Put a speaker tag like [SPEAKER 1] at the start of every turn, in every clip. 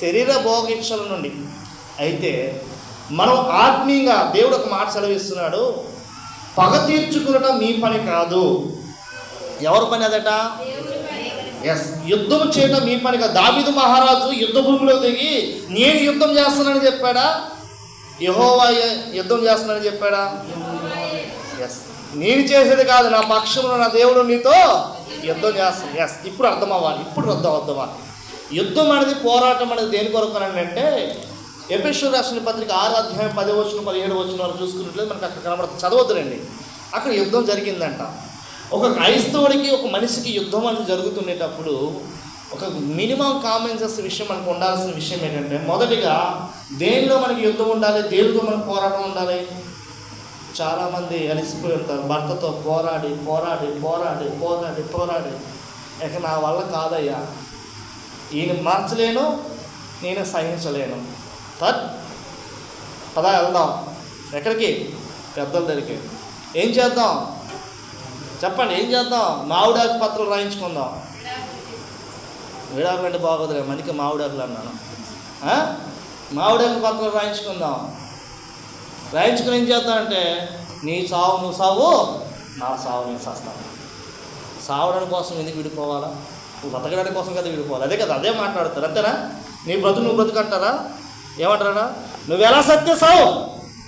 [SPEAKER 1] శరీర భోగించల నుండి అయితే మనం ఆత్మీయంగా దేవుడు ఒక మాట సెలవిస్తున్నాడు పగ తీర్చుకునడం మీ పని కాదు. ఎవరి పని అదట? ఎస్ యుద్ధం చేయటం మీ పని కాదు. దావిదు మహారాజు యుద్ధ భూమిలో దిగి నేను యుద్ధం చేస్తానని చెప్పాడా? యహోవా యుద్ధం చేస్తానని చెప్పాడా? ఎస్ నేను చేసేది కాదు. నా పక్షంలో నా దేవుడు నీతో యుద్ధం చేస్తాను ఎస్ ఇప్పుడు అర్థమవ్వాలి. ఇప్పుడు అర్థం అర్థం యుద్ధం అనేది పోరాటం అనేది దేని కొరకు అని అంటే ఎపిషుల్ రాసిన పత్రిక ఆరు అధ్యాయం పది వచ్చిన పదిహేడు వచ్చిన వాళ్ళు చూసుకున్నట్లయితే మనకు అక్కడ కనబడుతుంది. చదవద్దురండి అక్కడ యుద్ధం జరిగిందంట. ఒక క్రైస్తవుడికి ఒక మనిషికి యుద్ధం అనేది జరుగుతుండేటప్పుడు ఒక మినిమం కామన్ సెన్స్ విషయం మనకు ఉండాల్సిన విషయం ఏంటంటే మొదటిగా దేనిలో మనకి యుద్ధం ఉండాలి దేనితో మనకు పోరాటం ఉండాలి? చాలామంది అలసిపోయి ఉంటారు. భర్తతో పోరాడి పోరాడి పోరాడి పోరాడి పోరాడి. ఇక నా వల్ల కాదయ్యా. ఈయన మార్చలేను నేను సహించలేను. తత్. పదా వెళ్దాం. ఎక్కడికి? పెద్దల దగ్గరికి. ఏం చేద్దాం? చెప్పండి ఏం చేద్దాం? మావిడాకు పత్రం రాయించుకుందాం. విడాకులు అంటే బాగోదులే మనకి మావిడాకులు అన్నాను. మావిడాకు పత్రం రాయించుకుందాం. రాయించుకుని ఏం చేద్దాం అంటే నీ సావు నువ్వు సావు నా సావు నేను చేస్తాను. సావడం కోసం ఎందుకు విడిపోవాలా? బతకడానికి కోసం కదా విడిపోవాలి అదే కదా అదే మాట్లాడతారు అంతేనా? నీ బ్రతుకు నువ్వు బ్రతుకంటారా? ఏమంటారా నువ్వు ఎలా సత్య సావు?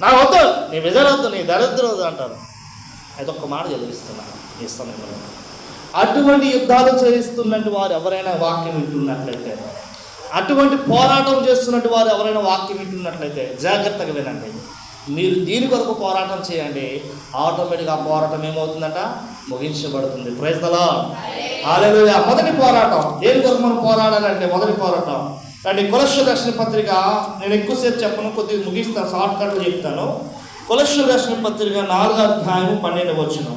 [SPEAKER 1] వద్దు నీ విజయవద్దు నీ దరిద్రం వద్దు అంటారు. అది ఒక్క మాట చదివిస్తున్నాను ఇస్తాను సమయంలో. అటువంటి యుద్ధాలు చేస్తున్నట్టు వారు ఎవరైనా వాక్యం వింటున్నట్లయితే అటువంటి పోరాటం చేస్తున్నట్టు వారు ఎవరైనా వాక్యం వింటున్నట్లయితే జాగ్రత్తగా వినండి. మీరు దీని కొరకు పోరాటం చేయండి ఆటోమేటిక్గా ఆ పోరాటం ఏమవుతుందట? ముగించబడుతుంది. ప్రైజ్దలా హాలేలుయా మొదటి పోరాటం. దేని కొరకు మనం పోరాడాలంటే మొదటి పోరాటం. రండి కొలస్ట్ర దర్శన పత్రిక నేను ఎక్కువసేపు చెప్పను కొద్దిగా ముగిస్తాను షార్ట్ కట్లో చెప్తాను. కొలస్ట్ర దర్శన పత్రిక నాలుగో అధ్యాయం పన్నెండు వచ్చిన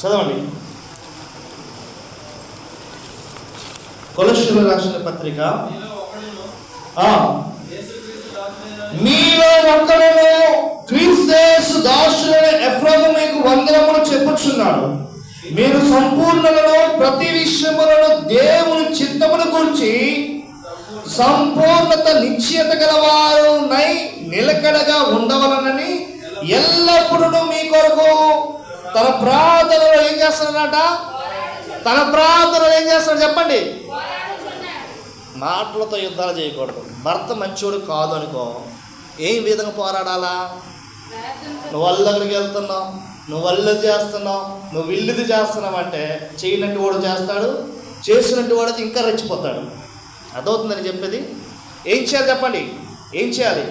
[SPEAKER 1] చదవండి. కొలస్ట్ర రాసిన పత్రిక.
[SPEAKER 2] మీలో
[SPEAKER 1] ఒక్కడను సంపూర్ణలను ప్రతి విషయములను దేవుని చిత్తమును గురించి సంపూర్ణత నిశ్చయత గలవారు నై నిలకడగా ఉండవలనని ఎల్లప్పుడూ మీ కొరకు తన ప్రార్థనలో ఏం చేస్తున్నాడట తన ప్రార్థనలో ఏం చేస్తున్నాడు చెప్పండి? మాటలతో యుద్ధాలు చేయకూడదు. భర్త మంచోడు కాదు అనుకో ఏం విధంగా పోరాడాలా? నువ్వు వాళ్ళ దగ్గరికి వెళ్తున్నావు. నువ్వు అల్లది చేస్తున్నావు నువ్వు ఇల్లుది చేస్తున్నావు అంటే చేయనట్టు వాడు చేస్తాడు చేసినట్టు వాడు ఇంకా రెచ్చిపోతాడు. అదవుతుందని చెప్పేది? ఏం చేయాలి చెప్పండి? ఏం చేయాలి?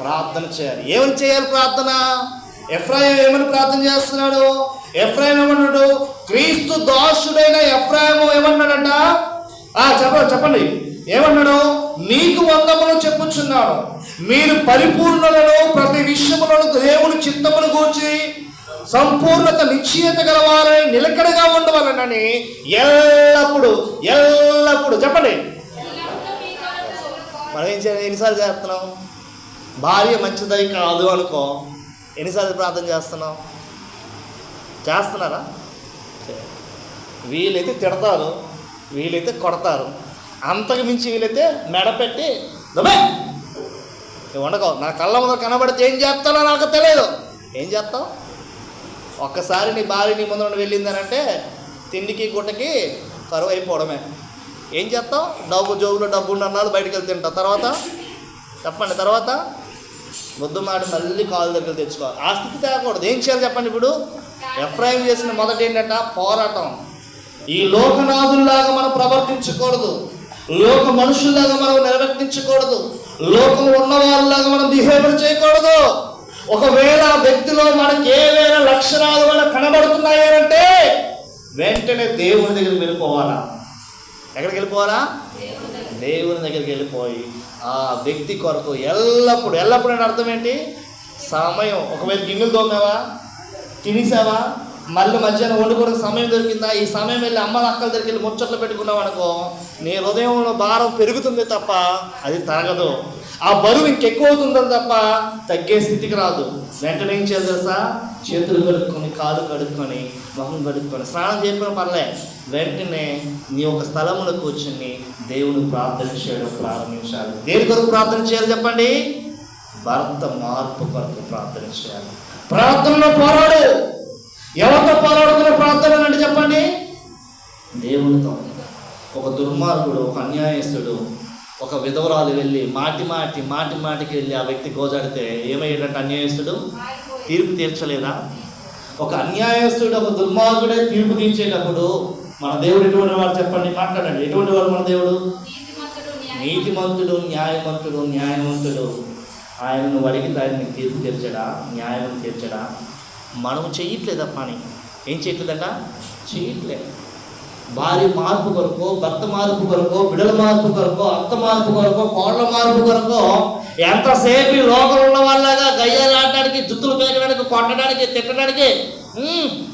[SPEAKER 1] ప్రార్థన చేయాలి. ఏమని చేయాలి ప్రార్థన? ఎఫ్రాయిం ఏమని ప్రార్థన చేస్తున్నాడు? ఎఫ్రాయిం ఏమన్నాడు? క్రీస్తు దాసుడైన ఎఫ్రాయిం ఏమన్నాడంట? చెప్ప చెప్పండి చెప్పండి. ఏమన్నాడు? నీకు వందములు చెప్పుచున్నాడు మీరు పరిపూర్ణలను ప్రతి విషయములను దేవుని చిత్తమును గూర్చి సంపూర్ణత నిశ్చయత గలవారని నిలకడగా ఉండవాలనని ఎల్లప్పుడు ఎల్లప్పుడు చెప్పండి. మనం ఏం చేయాలి? ఎన్నిసార్లు చేస్తున్నాం? భార్య మంచిదై కాదు అనుకో ఎన్నిసార్లు ప్రార్థన చేస్తున్నాం? చేస్తున్నారా? వీలైతే తిడతారు వీలైతే కొడతారు. అంతకు మించి వీలైతే మెడపెట్టి దుబాయ్ వండకో. నా కళ్ళ ముందు కనబడితే ఏం చేస్తానో నాకు తెలియదు ఏం చేస్తావు? ఒక్కసారి నీ భార్య నీ ముందు నుండి వెళ్ళిందనంటే తిండికి గుట్టకి కరువు అయిపోవడమే. ఏం చేస్తావు డబ్బు జోబులో డబ్బు ఉన్నన్నాళ్ళు బయటకు వెళ్ళి తింటావు తర్వాత? చెప్పండి. తర్వాత? ముద్దు మాట మళ్ళీ కాలు దగ్గర తెచ్చుకోవాలి. ఆ స్థితి తేకూడదు ఏం చేయాలి చెప్పండి ఇప్పుడు? ఎఫ్ఐఎం చేసిన మొదట ఏంటంట? పోరాటం. ఈ లోకనాథుల్లాగా మనం ప్రవర్తించకూడదు. లోక మనుషుల్లాగా మనం నిర్వర్తించకూడదు. లోకంలో ఉన్న వాళ్ళలాగా మనం బిహేవియర్ చేయకూడదు. ఒకవేళ ఆ వ్యక్తిలో మనకి ఏవైనా లక్షణాలు మనకు కనబడుతున్నాయి అంటే వెంటనే దేవుని దగ్గరికి వెళ్ళిపోవాలా? ఎక్కడికి వెళ్ళిపోవాలా? దేవుని దగ్గరికి వెళ్ళిపోయి ఆ వ్యక్తి కొరకు ఎల్లప్పుడు ఎల్లప్పుడు అంటే అర్థం ఏంటి? సమయం. ఒకవేళ గిన్నెలు తోమావా? తినేసావా? మళ్ళీ మధ్యాహ్నం వండుకోవడానికి సమయం దొరికిందా? ఈ సమయం వెళ్ళి అమ్మల అక్కల దగ్గరికి వెళ్ళి ముచ్చట్లు పెట్టుకున్నావు అనుకో నీ హృదయంలో భారం పెరుగుతుంది తప్ప అది తరగదు ఆ బరువు ఇంకెక్కువ అవుతుందని తప్ప తగ్గే స్థితికి రాదు. వెంటనే ఏం చేయాలి తెలుసా? చేతులు కడుక్కొని కాలు కడుక్కొని మొహం కడుక్కొని స్నానం చేయకుండా పర్లే వెంటనే నీ ఒక స్థలంలో కూర్చుని దేవుని ప్రార్థన చేయడం ప్రారంభించాలి. దేని కొరకు ప్రార్థన చేయాలి చెప్పండి? భర్త మార్పు కొరకు ప్రార్థన చేయాలి. ప్రార్థనలో పోరాడు. ఎవరితో పోరాడుతున్న ప్రార్థన అంటే చెప్పండి? దేవునితో ఒక దుర్మార్గుడు ఒక అన్యాయస్తుడు ఒక విధవరాలు వెళ్ళి మాటి మాటి మాటి మాటికి వెళ్ళి ఆ వ్యక్తి గోజాడితే ఏమయ్యాడంటే అన్యాయస్తుడు? తీర్పు తీర్చలేదా? ఒక అన్యాయస్తుడు ఒక దుర్మార్గుడే తీర్పు తీర్చేటప్పుడు మన దేవుడు ఎటువంటి వాడు చెప్పండి? మాట్లాడండి. ఎటువంటి వాడు మన దేవుడు?
[SPEAKER 3] నీతిమంతుడు
[SPEAKER 1] న్యాయమంతుడు న్యాయమంతుడు. ఆయనను అడిగితే దాన్ని తీర్పు తీర్చడా? న్యాయం తీర్చడా? మనం చెయ్యట్లేదా పని? ఏం చేయట్లేదట? చేయట్లేదు భార్య మార్పు కొరకు భర్త మార్పు కొరకు బిడల మార్పు కొరకు అత్త మార్పు కొరకు కోళ్ళ మార్పు కొరకు ఎంతసేపు ఈ లోకలు ఉన్న వాళ్ళగా గయ్యాలు ఆడడానికి జుత్తులు పేకడానికి కొట్టడానికి తిట్టడానికి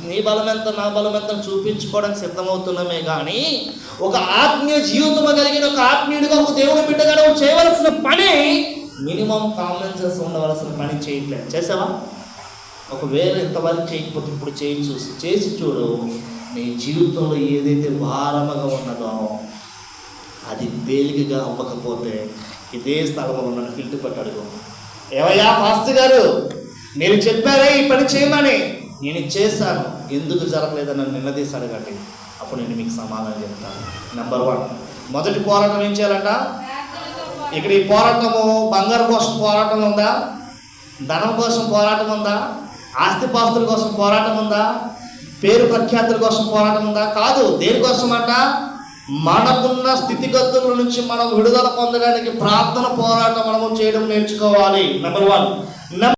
[SPEAKER 1] నీ బలం ఎంత నా బలం ఎంత చూపించుకోవడానికి సిద్ధమవుతున్నామే కానీ ఒక ఆత్మీయ జీవితం కలిగిన ఒక ఆత్మీయుడిగా ఒక దేవుని బిడ్డగా నువ్వు చేయవలసిన పని మినిమం కామన్ సెన్స్ ఉండవలసిన పని చేయట్లేదు. చేసావా? ఒకవేళ ఇంతవరకు చేయకపోతే ఇప్పుడు చేయి చూసి చేసి చూడు నీ జీవితంలో ఏదైతే భారముగా ఉన్నదో అది తేలికగా అవ్వకపోతే ఇదే స్థలంలో ఉన్న ఫిల్టర్ పట్టి ఏమయ్యా ఏవయ్యా ఫాస్ట్ గారు? నేను చెప్పారే ఈ పని చేయమని. నేను చేశాను. ఎందుకు జరగలేదని నన్ను నిన్నదీసి అడగండి. అప్పుడు నేను మీకు సమాధానం చెప్తాను. నెంబర్ వన్ మొదటి పోరాటం ఏం చేయాలంట? ఇక్కడ ఈ పోరాటము బంగారు కోసం పోరాటం ఉందా? ధనం కోసం పోరాటం ఉందా? ఆస్తిపాస్తుల కోసం పోరాటం ఉందా? పేరు ప్రఖ్యాతుల కోసం పోరాటం ఉందా? కాదు. దేనికోసం అంట మనకున్న స్థితిగతుల నుంచి మనం విడుదల పొందడానికి ప్రార్థన పోరాటం మనము చేయడం నేర్చుకోవాలి. Number one